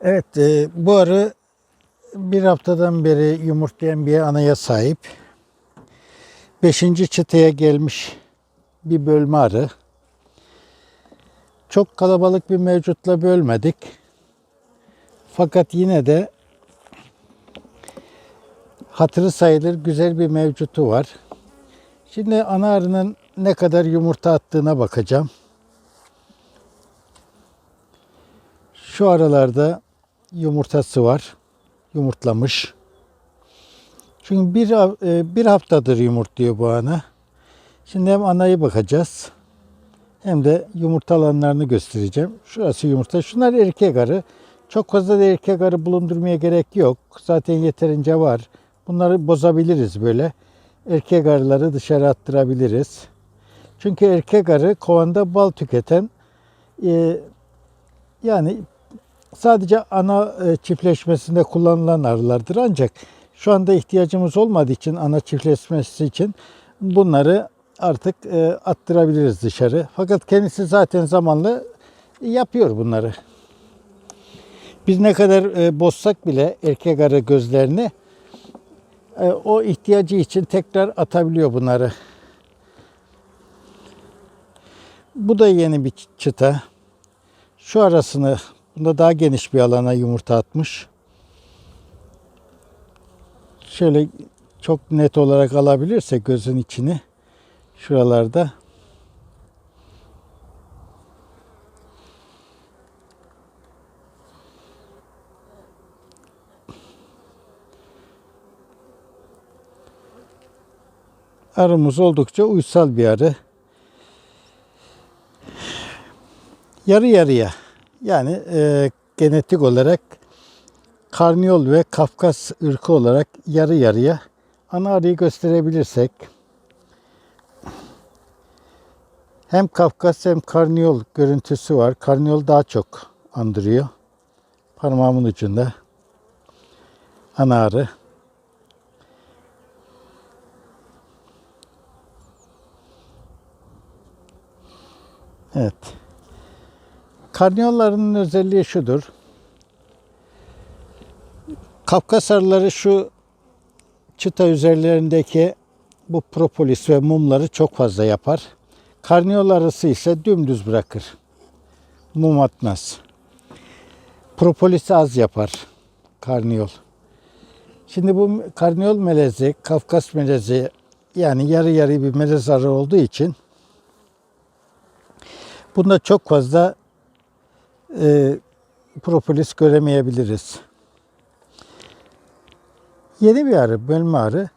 Evet, e, bu arı bir haftadan beri yumurtlayan bir anaya sahip. Beşinci çıtaya gelmiş bir bölme arı. Çok kalabalık bir mevcutla bölmedik. Fakat yine de hatırı sayılır güzel bir mevcutu var. Şimdi ana arının ne kadar yumurta attığına bakacağım. Şu aralarda yumurtası var. Yumurtlamış. Çünkü bir, e, bir haftadır yumurtluyor bu ana. Şimdi hem anayı bakacağız. Hem de yumurta alanlarını göstereceğim. Şurası yumurta. Şunlar erkek arı. Çok fazla da erkek arı bulundurmaya gerek yok. Zaten yeterince var. Bunları bozabiliriz böyle. Erkek arıları dışarı attırabiliriz. Çünkü erkek arı kovanda bal tüketen e, yani sadece ana e, çiftleşmesinde kullanılan arılardır. Ancak şu anda ihtiyacımız olmadığı için ana çiftleşmesi için bunları artık e, attırabiliriz dışarı. Fakat kendisi zaten zamanla yapıyor bunları. Biz ne kadar e, bozsak bile erkek arı gözlerini o ihtiyacı için tekrar atabiliyor bunları. Bu da yeni bir çıta. Şu arasını bunda daha geniş bir alana yumurta atmış. Şöyle çok net olarak alabilirse gözün içini şuralarda arımız oldukça uysal bir arı. Yarı yarıya yani e, genetik olarak Karniyol ve Kafkas ırkı olarak yarı yarıya ana arıyı gösterebilirsek hem Kafkas hem Karniyol görüntüsü var. Karniyol daha çok andırıyor. Parmağımın ucunda ana arı. Evet. Karniyolların özelliği şudur. Kafkas şu çıta üzerlerindeki bu propolis ve mumları çok fazla yapar. Karniyol arısı ise dümdüz bırakır. Mum atmaz. Propolis az yapar karniyol. Şimdi bu karniyol melezi, Kafkas melezi yani yarı yarı bir melez arı olduğu için bunda çok fazla e, propolis göremeyebiliriz. Yeni bir arı, bölme arı.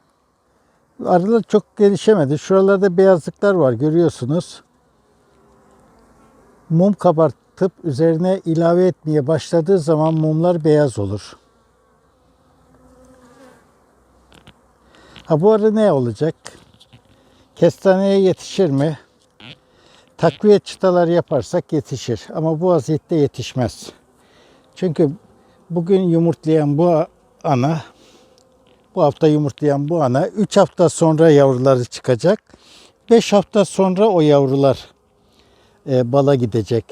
Arılar çok gelişemedi. Şuralarda beyazlıklar var görüyorsunuz. Mum kabartıp üzerine ilave etmeye başladığı zaman mumlar beyaz olur. Ha bu arı ne olacak? Kestaneye yetişir mi? Takviye çıtalar yaparsak yetişir. Ama bu vaziyette yetişmez. Çünkü bugün yumurtlayan bu ana bu hafta yumurtlayan bu ana 3 hafta sonra yavruları çıkacak. 5 hafta sonra o yavrular e, bala gidecek.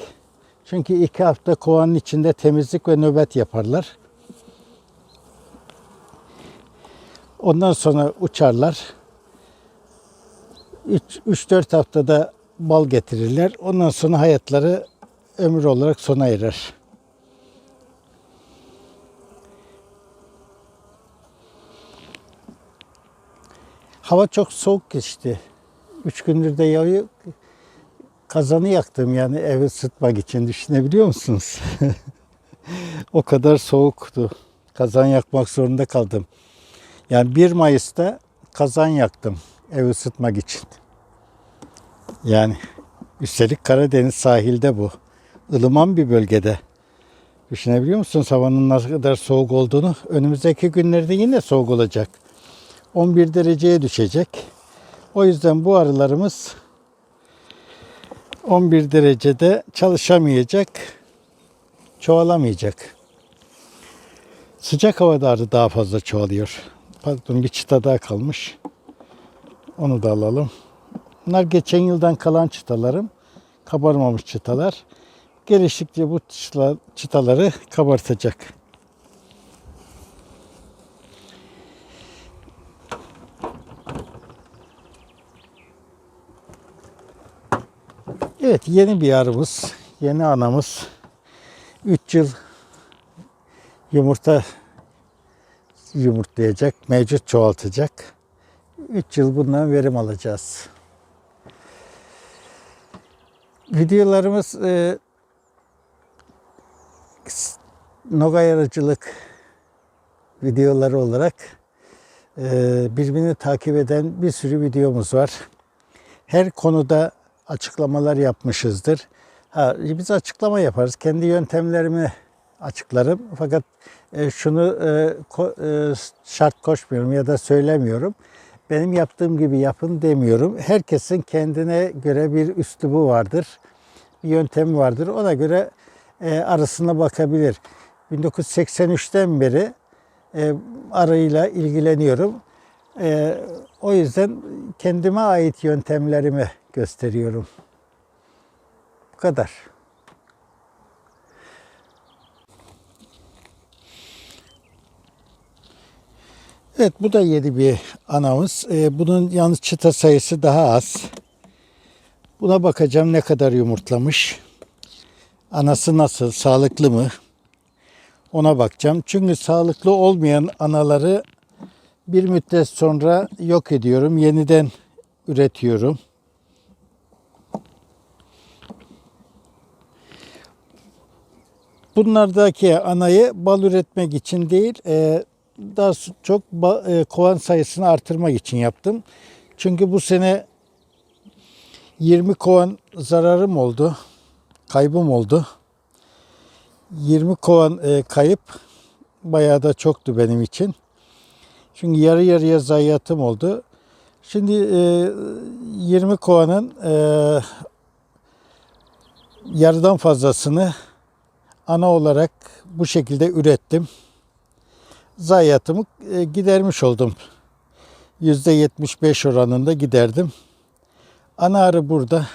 Çünkü 2 hafta kovanın içinde temizlik ve nöbet yaparlar. Ondan sonra uçarlar. 3-4 haftada bal getirirler. Ondan sonra hayatları ömür olarak sona erer. Hava çok soğuk geçti. Üç gündür de yağıyor. Kazanı yaktım yani evi ısıtmak için düşünebiliyor musunuz? o kadar soğuktu. Kazan yakmak zorunda kaldım. Yani 1 Mayıs'ta kazan yaktım evi ısıtmak için. Yani üstelik Karadeniz sahilde bu. ılıman bir bölgede. Düşünebiliyor musunuz havanın ne kadar soğuk olduğunu? Önümüzdeki günlerde yine soğuk olacak. 11 dereceye düşecek. O yüzden bu arılarımız 11 derecede çalışamayacak, çoğalamayacak. Sıcak havada arı daha fazla çoğalıyor. Pardon bir çıta daha kalmış. Onu da alalım. Bunlar geçen yıldan kalan çıtalarım. Kabarmamış çıtalar. geliştikçe bu çıta- çıtaları kabartacak. Evet yeni bir arımız, yeni anamız 3 yıl yumurta yumurtlayacak, mevcut çoğaltacak. 3 yıl bundan verim alacağız. Videolarımız e, Nogay aracılık videoları olarak e, birbirini takip eden bir sürü videomuz var. Her konuda açıklamalar yapmışızdır. Ha, biz açıklama yaparız. Kendi yöntemlerimi açıklarım. Fakat e, şunu e, ko- e, şart koşmuyorum ya da söylemiyorum. Benim yaptığım gibi yapın demiyorum. Herkesin kendine göre bir üslubu vardır. Bir yöntemi vardır. Ona göre e, arasına bakabilir. 1983'ten beri e, arayla ilgileniyorum. E, o yüzden kendime ait yöntemlerimi gösteriyorum. Bu kadar. Evet bu da yeni bir anamız. Ee, bunun yalnız çıta sayısı daha az. Buna bakacağım ne kadar yumurtlamış. Anası nasıl, sağlıklı mı? Ona bakacağım. Çünkü sağlıklı olmayan anaları bir müddet sonra yok ediyorum. Yeniden üretiyorum. Bunlardaki anayı bal üretmek için değil, e, daha çok e, kovan sayısını artırmak için yaptım. Çünkü bu sene 20 kovan zararım oldu, kaybım oldu. 20 kovan e, kayıp bayağı da çoktu benim için. Çünkü yarı yarıya zayiatım oldu. Şimdi e, 20 kovanın e, yarıdan fazlasını ana olarak bu şekilde ürettim. Zayiatımı e, gidermiş oldum. %75 oranında giderdim. Ana arı burada.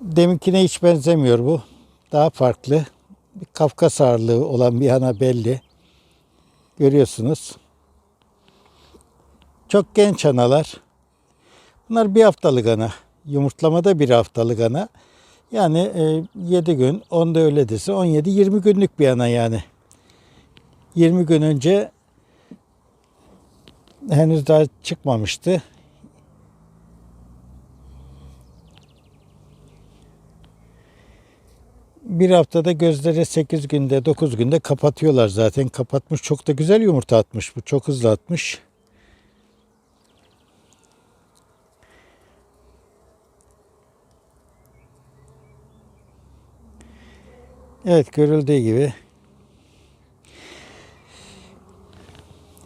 Deminkine hiç benzemiyor bu. Daha farklı. Bir Kafkas ağırlığı olan bir ana belli. Görüyorsunuz. Çok genç analar. Bunlar bir haftalık ana. Yumurtlamada bir haftalık ana. Yani e, 7 gün, onda öyle dese 17-20 günlük bir ana yani. 20 gün önce henüz daha çıkmamıştı. Bir haftada gözleri 8 günde 9 günde kapatıyorlar zaten. Kapatmış çok da güzel yumurta atmış. Bu çok hızlı atmış. Evet görüldüğü gibi.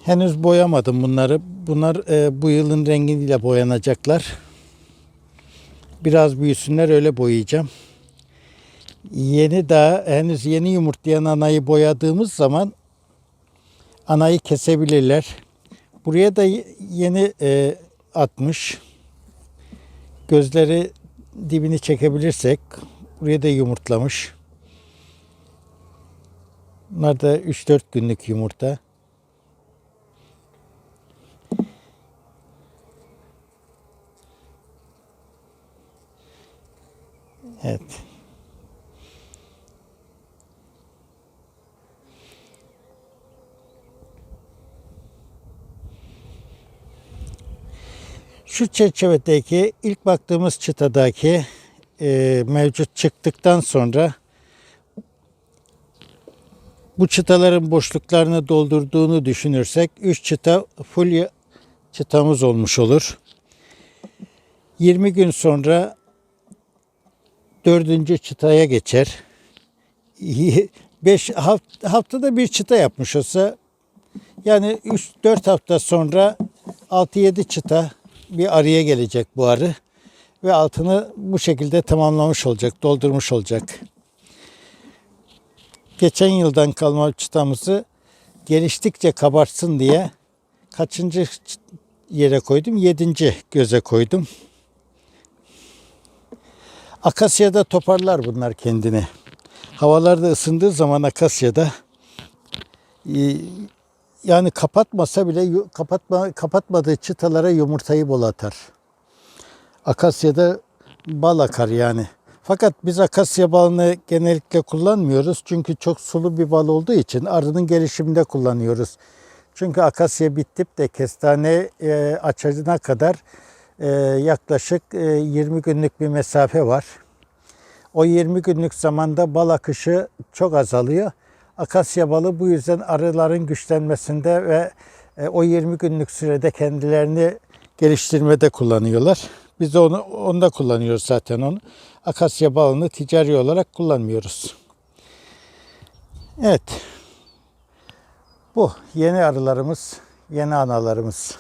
Henüz boyamadım bunları. Bunlar e, bu yılın rengiyle boyanacaklar. Biraz büyüsünler öyle boyayacağım. Yeni daha henüz yeni yumurtlayan anayı boyadığımız zaman anayı kesebilirler. Buraya da yeni e, atmış. Gözleri dibini çekebilirsek buraya da yumurtlamış. Bunlar da 3-4 günlük yumurta. Evet. Şu çerçevedeki ilk baktığımız çıtadaki e, mevcut çıktıktan sonra bu çıtaların boşluklarını doldurduğunu düşünürsek 3 çıta full çıtamız olmuş olur. 20 gün sonra dördüncü çıtaya geçer. 5 haftada bir çıta yapmış olsa yani 3-4 hafta sonra 6-7 çıta bir arıya gelecek bu arı ve altını bu şekilde tamamlamış olacak, doldurmuş olacak. Geçen yıldan kalma çıtamızı geliştikçe kabartsın diye kaçıncı çı- yere koydum? Yedinci göze koydum. Akasya'da toparlar bunlar kendini. Havalarda ısındığı zaman Akasya'da e, yani kapatmasa bile kapatma kapatmadığı çıtalara yumurtayı bol atar. Akasya'da bal akar yani. Fakat biz akasya balını genellikle kullanmıyoruz. Çünkü çok sulu bir bal olduğu için arının gelişiminde kullanıyoruz. Çünkü akasya bitip de kestane e, açacına kadar yaklaşık e, 20 günlük bir mesafe var. O 20 günlük zamanda bal akışı çok azalıyor. Akasya balı bu yüzden arıların güçlenmesinde ve e, o 20 günlük sürede kendilerini geliştirmede kullanıyorlar. Biz de onu onda kullanıyoruz zaten onu. Akasya balını ticari olarak kullanmıyoruz. Evet. Bu yeni arılarımız, yeni analarımız.